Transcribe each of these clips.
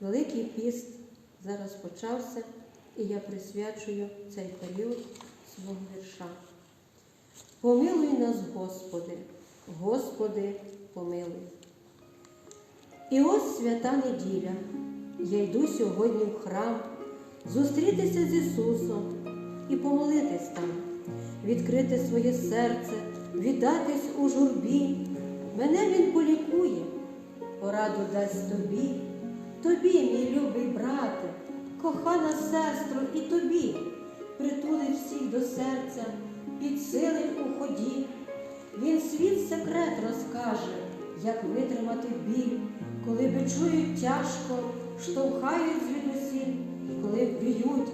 Великий піст зараз почався, і я присвячую цей період свого вірша. Помилуй нас, Господи, Господи, помилуй. І ось свята неділя. Я йду сьогодні в храм зустрітися з Ісусом і помолитись там, відкрити своє серце, віддатись у журбі. Мене Він полікує, пораду дасть тобі, тобі, мій любий брате, кохана сестро, і тобі притулить всіх до серця, підсилить у ході. Він свій секрет розкаже, як витримати біль, коли бичують тяжко, штовхають звідусіль, коли б'ють,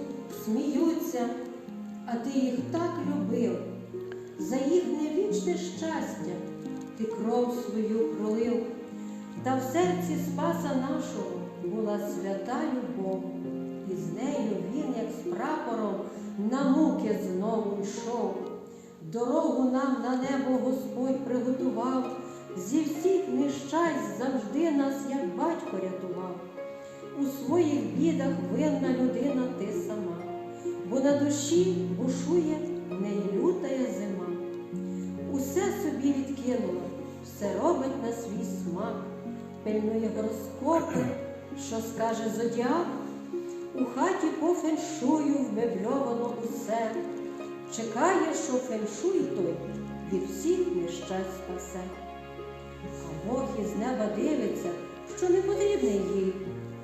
сміються, а ти їх так любив, за їхнє вічне щастя ти кров свою пролив, та в серці Спаса нашого була свята любов, і з нею він, як з прапором, на муки знову йшов. Дорогу нам на небо Господь приготував, зі всіх нещасть завжди нас, як батько, рятував. У своїх бідах винна людина ти сама, бо на душі бушує в неї лютая зима. Усе собі відкинула, все робить на свій смак, пильнує гороскопи, що скаже зодіак. У хаті по феншую вмебльовано усе. Чекає, що феншуй той від всіх нещасть спасе. А Бог із неба дивиться, що не потрібний їй,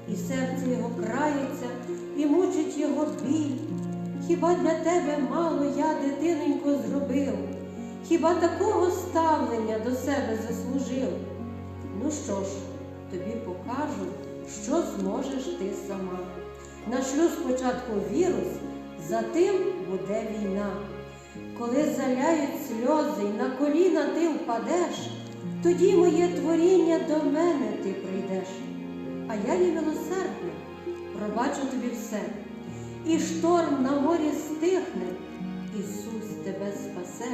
і серце його крається, і мучить його біль. Хіба для тебе мало я, дитиненько, зробив? Хіба такого ставлення до себе заслужив? Ну що ж, тобі покажу, що зможеш ти сама. Нашлю спочатку вірус, затим буде війна. Коли заляють сльози і на коліна ти впадеш, тоді моє творіння до мене ти прийдеш. А я є милосердна, пробачу тобі все. І шторм на морі стихне, Ісус тебе спасе.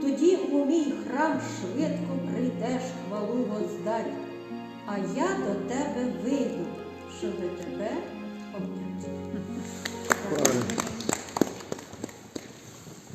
Тоді у мій храм швидко прийдеш хвалу воздать, а я до тебе вийду, щоби тебе.